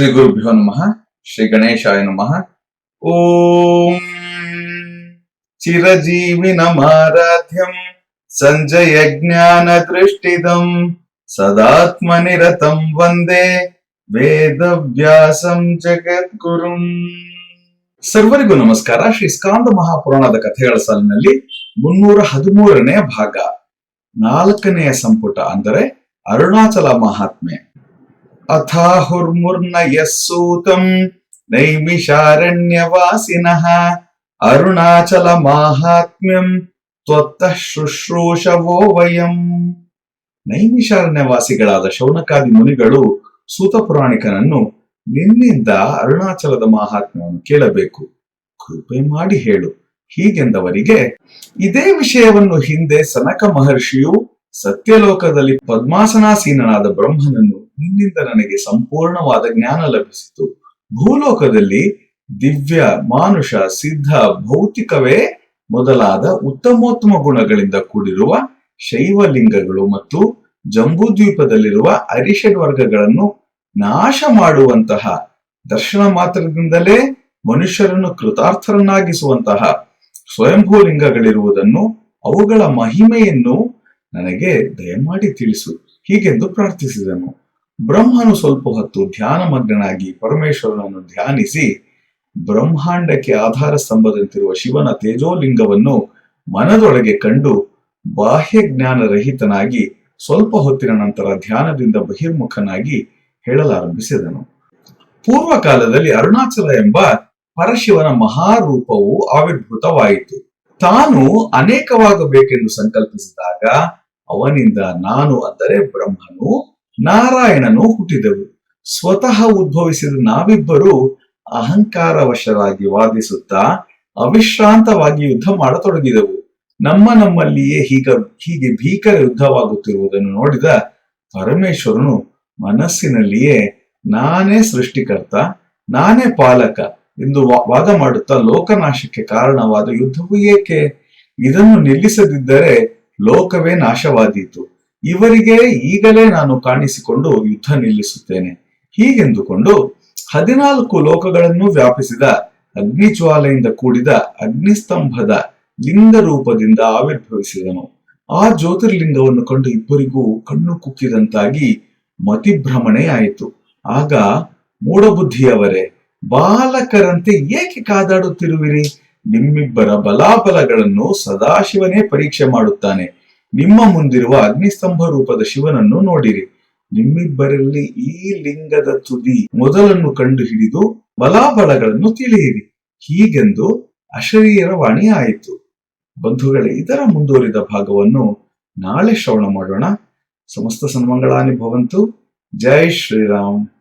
ಶ್ರೀ ಗುರುಭ್ಯೋ ನಮಃ, ಶ್ರೀ ಗಣೇಶಾಯ ನಮಃ. ಓಂ ಚಿರಜೀವಿನಮಾರಾಧ್ಯಂ ಸಂಜಯ ಜ್ಞಾನ ದೃಷ್ಟಿದಂ, ಸದಾತ್ಮನಿರತಂ ವಂದೇ ವೇದವ್ಯಾಸಂ ಜಗದ್ಗುರುಂ. ಸರ್ವರಿಗೂ ನಮಸ್ಕಾರ. ಶ್ರೀ ಸ್ಕಾಂದ ಮಹಾಪುರಾಣದ ಕಥೆಗಳ ಸಾಲಿನಲ್ಲಿ ಮುನ್ನೂರ ಹದಿಮೂರನೇ ಭಾಗ. ನಾಲ್ಕನೆಯ ಸಂಪುಟ ಅಂದರೆ ಅರುಣಾಚಲ ಮಹಾತ್ಮೆ. ಅಥಾಹುರ್ಮುರ್ನ ಯಸ್ಸೂತಂ ನೈಮಿಷಾರಣ್ಯವಾಸಿನಃ ಅರುಣಾಚಲ ಮಾಹಾತ್ಮ್ಯಂ ತ್ವತ್ತಃ ಶುಶ್ರೂಷವೋ ವಯಂ ನೈಮಿಷಾರಣ್ಯವಾಸಿಗಳಾದ ಶೌನಕಾದಿ ಮುನಿಗಳು ಸೂತ ಪುರಾಣಿಕನನ್ನು ನಿನ್ನಿಂದ ಅರುಣಾಚಲದ ಮಹಾತ್ಮ್ಯವನ್ನು ಕೇಳಬೇಕು. ಕೃಪೆ ಮಾಡಿ ಹೇಳು. ಹೀಗೆಂದವರಿಗೆ ಇದೇ ವಿಷಯವನ್ನು ಹಿಂದೆ ಸನಕ ಮಹರ್ಷಿಯು ಸತ್ಯಲೋಕದಲ್ಲಿ ಪದ್ಮಾಸನಾಸೀನನಾದ ಬ್ರಹ್ಮನನ್ನು ನಿನ್ನಿಂದ ನನಗೆ ಸಂಪೂರ್ಣವಾದ ಜ್ಞಾನ ಲಭಿಸಿತು. ಭೂಲೋಕದಲ್ಲಿ ದಿವ್ಯ, ಮಾನುಷ, ಸಿದ್ಧ, ಭೌತಿಕವೇ ಮೊದಲಾದ ಉತ್ತಮೋತ್ತಮ ಗುಣಗಳಿಂದ ಕೂಡಿರುವ ಶೈವಲಿಂಗಗಳು ಮತ್ತು ಜಂಬೂದ್ವೀಪದಲ್ಲಿರುವ ಅರಿಷಡ್ ವರ್ಗಗಳನ್ನು ನಾಶ ಮಾಡುವಂತಹ ದರ್ಶನ ಮಾತ್ರದಿಂದಲೇ ಮನುಷ್ಯರನ್ನು ಕೃತಾರ್ಥರನ್ನಾಗಿಸುವಂತಹ ಸ್ವಯಂಭೂ ಲಿಂಗಗಳಿರುವುದನ್ನು ಅವುಗಳ ಮಹಿಮೆಯನ್ನು ನನಗೆ ದಯಮಾಡಿ ತಿಳಿಸು. ಹೀಗೆಂದು ಪ್ರಾರ್ಥಿಸಿದನು. ಬ್ರಹ್ಮನು ಸ್ವಲ್ಪ ಹೊತ್ತು ಧ್ಯಾನಮಗ್ನಾಗಿ ಪರಮೇಶ್ವರನನ್ನು ಧ್ಯಾನಿಸಿ ಬ್ರಹ್ಮಾಂಡಕ್ಕೆ ಆಧಾರ ಸ್ತಂಭದಂತಿರುವ ಶಿವನ ತೇಜೋಲಿಂಗವನ್ನು ಮನದೊಳಗೆ ಕಂಡು ಬಾಹ್ಯ ಜ್ಞಾನ ರಹಿತನಾಗಿ ಸ್ವಲ್ಪ ಹೊತ್ತಿನ ನಂತರ ಧ್ಯಾನದಿಂದ ಬಹಿರ್ಮುಖನಾಗಿ ಹೇಳಲಾರಂಭಿಸಿದನು. ಪೂರ್ವ ಕಾಲದಲ್ಲಿ ಅರುಣಾಚಲ ಎಂಬ ಪರಶಿವನ ಮಹಾರೂಪವು ಆವಿರ್ಭೂತವಾಯಿತು. ತಾನು ಅನೇಕವಾಗಬೇಕೆಂದು ಸಂಕಲ್ಪಿಸಿದಾಗ ಅವನಿಂದ ನಾನು ಅಂದರೆ ಬ್ರಹ್ಮನು ನಾರಾಯಣನು ಹುಟ್ಟಿದೆವು. ಸ್ವತಃ ಉದ್ಭವಿಸಿದ ನಾವಿಬ್ಬರು ಅಹಂಕಾರವಶರಾಗಿ ವಾದಿಸುತ್ತಾ ಅವಿಶ್ರಾಂತವಾಗಿ ಯುದ್ಧ ಮಾಡತೊಡಗಿದವು. ನಮ್ಮ ನಮ್ಮಲ್ಲಿಯೇ ಹೀಗ, ಹೀಗೆ ಭೀಕರ ಯುದ್ಧವಾಗುತ್ತಿರುವುದನ್ನು ನೋಡಿದ ಪರಮೇಶ್ವರನು ಮನಸ್ಸಿನಲ್ಲಿಯೇ, ನಾನೇ ಸೃಷ್ಟಿಕರ್ತ, ನಾನೇ ಪಾಲಕ ಎಂದು ವಾದ ಮಾಡುತ್ತಾ ಲೋಕನಾಶಕ್ಕೆ ಕಾರಣವಾದ ಯುದ್ಧವು ಏಕೆ? ಇದನ್ನು ನಿಲ್ಲಿಸದಿದ್ದರೆ ಲೋಕವೇ ನಾಶವಾದೀತು. ಇವರಿಗೆ ಈಗಲೇ ನಾನು ಕಾಣಿಸಿಕೊಂಡು ಯುದ್ಧ ನಿಲ್ಲಿಸುತ್ತೇನೆ. ಹೀಗೆಂದುಕೊಂಡು ಹದಿನಾಲ್ಕು ಲೋಕಗಳನ್ನು ವ್ಯಾಪಿಸಿದ ಅಗ್ನಿಜ್ವಾಲೆಯಿಂದ ಕೂಡಿದ ಅಗ್ನಿಸ್ತಂಭದ ಲಿಂಗ ರೂಪದಿಂದ ಆವಿರ್ಭವಿಸಿದನು. ಆ ಜ್ಯೋತಿರ್ಲಿಂಗವನ್ನು ಕಂಡು ಇಬ್ಬರಿಗೂ ಕಣ್ಣು ಕುಕ್ಕಿದಂತಾಗಿ ಮತಿಭ್ರಮಣೆಯಾಯಿತು. ಆಗ ಮೂಢಬುದ್ಧಿಯವರೇ, ಬಾಲಕರಂತೆ ಏಕೆ ಕಾದಾಡುತ್ತಿರುವಿರಿ? ನಿಮ್ಮಿಬ್ಬರ ಬಲಾಬಲಗಳನ್ನು ಸದಾಶಿವನೇ ಪರೀಕ್ಷೆ ಮಾಡುತ್ತಾನೆ. ನಿಮ್ಮ ಮುಂದಿರುವ ಅಗ್ನಿಸ್ತಂಭ ರೂಪದ ಶಿವನನ್ನು ನೋಡಿರಿ. ನಿಮ್ಮಿಬ್ಬರಲ್ಲಿ ಈ ಲಿಂಗದ ತುದಿ ಮೊದಲನ್ನು ಕಂಡು ಹಿಡಿದು ಬಲಾಬಲಗಳನ್ನು ತಿಳಿಯಿರಿ. ಹೀಗೆಂದು ಅಶರೀರ ವಾಣಿ ಆಯಿತು. ಬಂಧುಗಳೇ, ಇದರ ಮುಂದುವರಿದ ಭಾಗವನ್ನು ನಾಳೆ ಶ್ರವಣ ಮಾಡೋಣ. ಸಮಸ್ತ ಸನ್ಮಂಗಳಾನಿ ಭವಂತು. ಜೈ ಶ್ರೀರಾಮ್.